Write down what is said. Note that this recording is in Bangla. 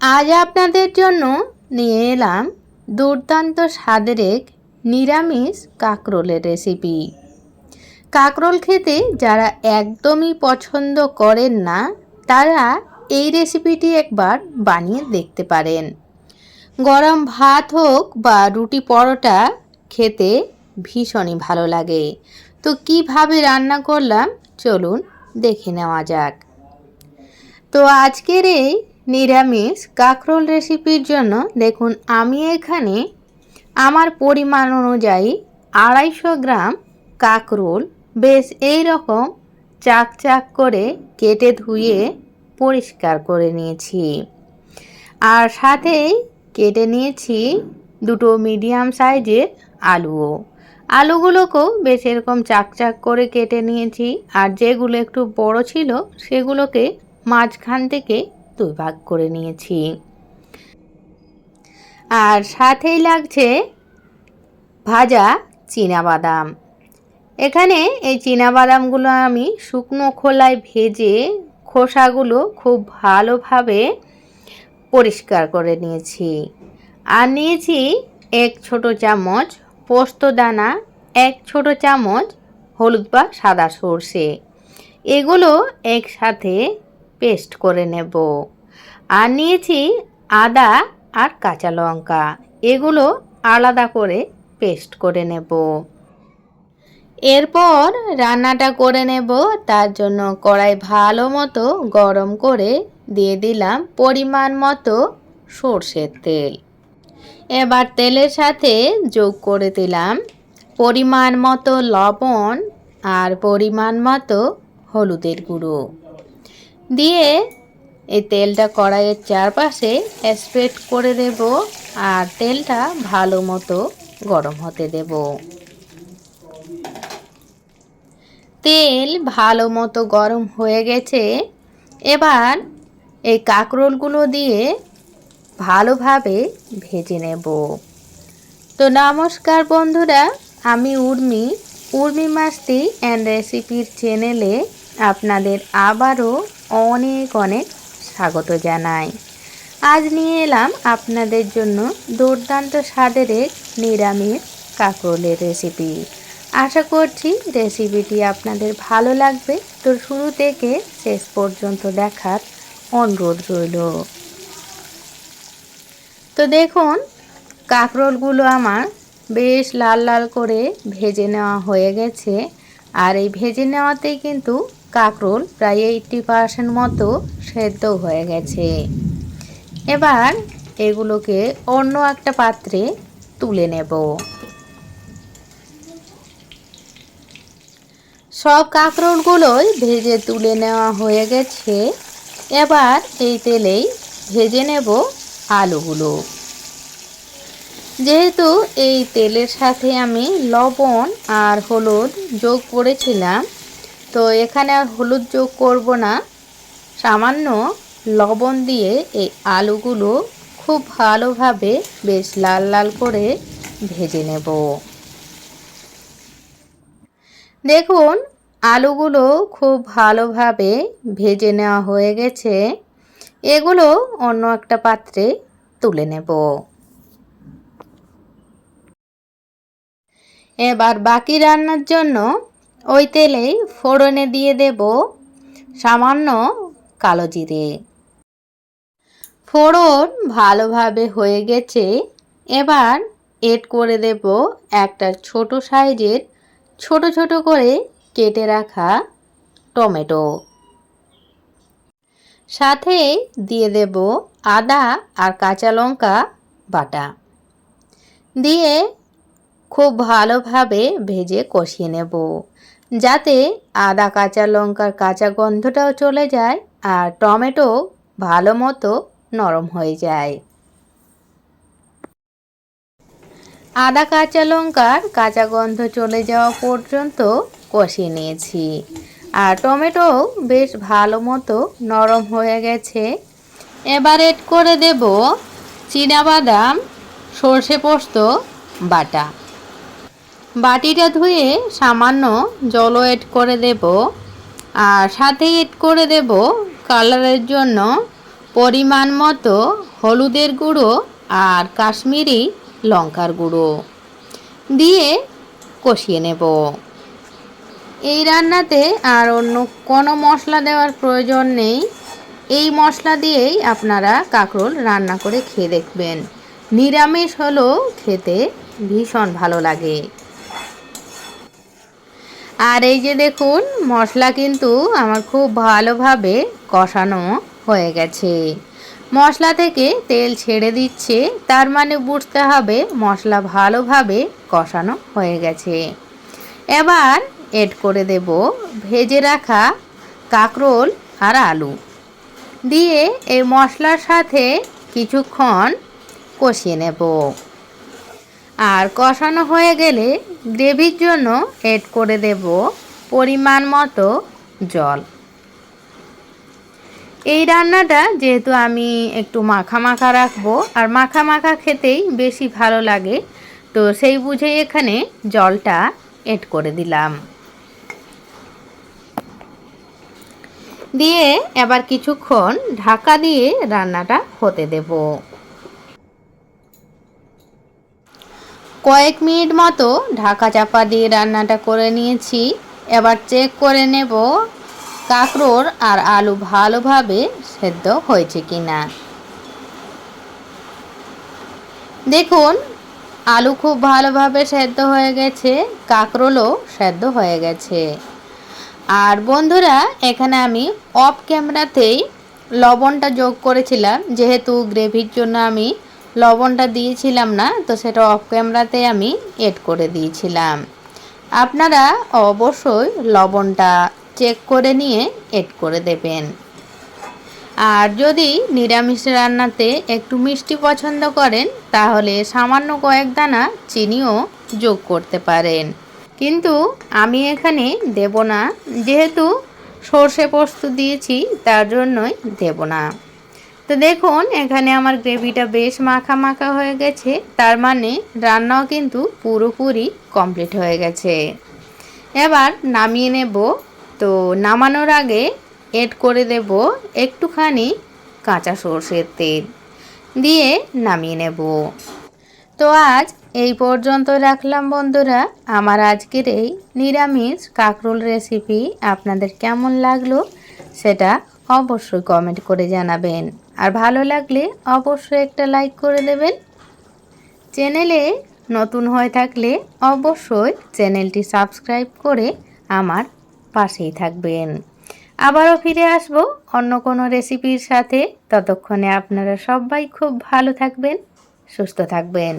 আজ আপনাদের জন্য নিয়ে এলাম দুর্দান্ত স্বাদের এক নিরামিষ কাঁকরোলের রেসিপি। কাঁকরোল খেতে যারা একদমই পছন্দ করেন না, তারা এই রেসিপিটি একবার বানিয়ে দেখতে পারেন। গরম ভাত হোক বা রুটি পরোটা, খেতে ভীষণই ভালো লাগে। তো কীভাবে রান্না করলাম, চলুন দেখে নেওয়া যাক। তো আজকের এই নিরামিষ কাঁকরোল রেসিপির জন্য দেখুন, আমি এখানে আমার পরিমাণ অনুযায়ী আড়াইশো গ্রাম কাঁকরোল, বেশ এই রকম চাক চাক করে কেটে ধুয়ে পরিষ্কার করে নিয়েছি। আর সাথেই কেটে নিয়েছি দুটো মিডিয়াম সাইজের আলুও। আলুগুলোকেও বেশ এরকম চাক চাক করে কেটে নিয়েছি, আর যেগুলো একটু বড় ছিল সেগুলোকে মাঝখান থেকে দুই ভাগ করে নিয়েছি। আর সাথেই লাগছে ভাজা বাদাম এখানে এই বাদামগুলো আমি শুকনো খোলায় ভেজে খোসাগুলো খুব ভালোভাবে পরিষ্কার করে নিয়েছি। আর নিয়েছি এক ছোট চামচ পোস্ত দানা, এক ছোট চামচ হলুদ বা সাদা সর্ষে। এগুলো একসাথে পেস্ট করে নেব। আর নিয়েছি আদা আর কাঁচা লঙ্কা। এগুলো আলাদা করে পেস্ট করে নেব। এরপর রান্নাটা করে নেব। তার জন্য কড়াই ভালো মতো গরম করে দিয়ে দিলাম পরিমাণ মতো সর্ষের তেল। এবার তেলের সাথে যোগ করে দিলাম পরিমাণ মতো লবণ আর পরিমাণ মতো হলুদের গুঁড়ো। দিয়ে এই তেলটা কড়াইয়ের চারপাশে স্প্রেড করে দেব আর তেলটা ভালো মতো গরম হতে দেব। তেল ভালো মতো গরম হয়ে গেছে। এবার এই কাঁকরোলগুলো দিয়ে ভালোভাবে ভেজে নেব। তো নমস্কার বন্ধুরা, আমি উর্মি। উর্মি মাস্তি অ্যান্ড রেসিপির চ্যানেলে আপনাদের আবারও অনেক অনেক স্বাগত জানাই। আজ নিয়ে এলাম আপনাদের জন্য দুর্দান্ত স্বাদের এক নিরামিষ কাঁকরোলের রেসিপি আশা করছি রেসিপিটি আপনাদের ভালো লাগবে। তো শুরু থেকে শেষ পর্যন্ত দেখার অনুরোধ রইল। তো দেখুন, কাঁকরোলগুলো আমার বেশ লাল লাল করে ভেজে নেওয়া হয়ে গেছে। আর এই ভেজে নেওয়াতেই কিন্তু কাঁকরোল প্রায় এইটটি পার্সেন্ট মতো সেদ্ধ হয়ে গেছে। এবার এগুলোকে অন্য একটা পাত্রে তুলে নেব। সব কাঁকরোলগুলোই ভেজে তুলে নেওয়া হয়ে গেছে। এবার এই তেলেই ভেজে নেব আলুগুলো। যেহেতু এই তেলের সাথে আমি লবণ আর হলুদ যোগ করেছিলাম তো এখানে হলুদ যোগ করব না। সামান্য লবণ দিয়ে এই আলুগুলো খুব ভালোভাবে বেশ লাল লাল করে ভেজে নেব। দেখুন, আলুগুলো খুব ভালোভাবে ভেজে নেওয়া হয়ে গেছে। এগুলো অন্য একটা পাত্রে তুলে নেব। এবার বাকি রান্নার জন্য ওই তেলেই ফোড়নে দিয়ে দেব সামান্য কালো জিরে। ফোড়ন ভালোভাবে হয়ে গেছে। এবার এড করে দেব একটা ছোট সাইজের ছোট ছোট করে কেটে রাখা টমেটো। সাথে দিয়ে দেব আদা আর কাঁচা লঙ্কা বাটা। দিয়ে খুব ভালোভাবে ভেজে কষিয়ে নেব। যাতে আদা, কাঁচা লঙ্কার কাঁচা গন্ধটাও চলে যায় আর টমেটো ভালো মতো নরম হয়ে যায়। আদা, কাঁচা লঙ্কার কাঁচা গন্ধ চলে যাওয়া পর্যন্ত কষিয়ে নিয়েছি। আর টমেটো বেশ ভালো মতো নরম হয়ে গেছে। এবার এড করে দেব বাদাম সর্ষে পোস্ত, বাটা। বাটিটা ধুয়ে সামান্য জলও এড করে দেব। আর সাথে এড করে দেব কালারের জন্য পরিমাণ মতো হলুদের গুঁড়ো আর কাশ্মীরি লঙ্কার গুঁড়ো দিয়ে কষিয়ে নেব। এই রান্নাতে আর অন্য কোনো মশলা দেওয়ার প্রয়োজন নেই। এই মশলা দিয়েই আপনারা কাঁকরোল রান্না করে খেয়ে দেখবেন। নিরামিষ হলেও খেতে ভীষণ ভালো লাগে। আর এই যে দেখুন, মশলা কিন্তু আমার খুব ভালোভাবে কষানো হয়ে গেছে। মশলা থেকে তেল ছেড়ে দিচ্ছে, তার মানে বুঝতে হবে মশলা ভালোভাবে কষানো হয়ে গেছে। এবার এড করে দেব ভেজে রাখা কাঁকরোল আর আলু। দিয়ে এই মশলার সাথে কিছুক্ষণ কষিয়ে নেব। আর কষানো হয়ে গেলে গ্রেভির জন্য এড করে দেব পরিমাণ মতো জল। এই রান্নাটা যেহেতু আমি একটু মাখা মাখা রাখব, আর মাখা মাখা খেতেই বেশি ভালো লাগে, তো সেই বুঝেই এখানে জলটা এড করে দিলাম। দিয়ে এবার কিছুক্ষণ ঢাকা দিয়ে রান্নাটা হতে দেব। কয়েক মিনিট মতো ঢাকা চাপা দিয়ে রান্নাটা করে নিয়েছি। এবার চেক করে নেব কাঁকরোর আর আলু ভালোভাবে সেদ্ধ হয়েছে কি না দেখুন, আলু খুব ভালোভাবে সেদ্ধ হয়ে গেছে, কাঁকরোলও সেদ্ধ হয়ে গেছে। আর বন্ধুরা, এখানে আমি অফ ক্যামেরাতেই লবণটা যোগ করেছিলাম, যেহেতু গ্রেভির জন্য আমি লবণটা দিয়েছিলাম না, তো সেটা অফ ক্যামেরাতে আমি এড করে দিয়েছিলাম। আপনারা অবশ্যই লবণটা চেক করে নিয়ে এড করে দেবেন। আর যদি নিরামিষ রান্নাতে একটু মিষ্টি পছন্দ করেন, তাহলে সামান্য কয়েক দানা চিনিও যোগ করতে পারেন। কিন্তু আমি এখানে দেব না, যেহেতু সর্ষে পোস্ত দিয়েছি, তার জন্যই দেব না। তো দেখুন, এখানে আমার গ্রেভিটা বেশ মাখা মাখা হয়ে গেছে। তার মানে রান্নাও কিন্তু পুরোপুরি কমপ্লিট হয়ে গেছে। এবার নামিয়ে নেব। তো নামানোর আগে এড করে দেব একটুখানি কাঁচা সর্ষের তেল। দিয়ে নামিয়ে নেব। তো আজ এই পর্যন্ত রাখলাম বন্ধুরা। আমার আজকের এই নিরামিষ কাঁকরোল রেসিপি আপনাদের কেমন লাগল সেটা অবশ্যই কমেন্ট করে জানাবেন। আর ভালো লাগলে অবশ্যই একটা লাইক করে দেবেন। চ্যানেলে নতুন হয়ে থাকলে অবশ্যই চ্যানেলটি সাবস্ক্রাইব করে আমার পাশেই থাকবেন। আবারও ফিরে আসব অন্য কোনো রেসিপির সাথে। ততক্ষণে আপনারা সবাই খুব ভালো থাকবেন, সুস্থ থাকবেন।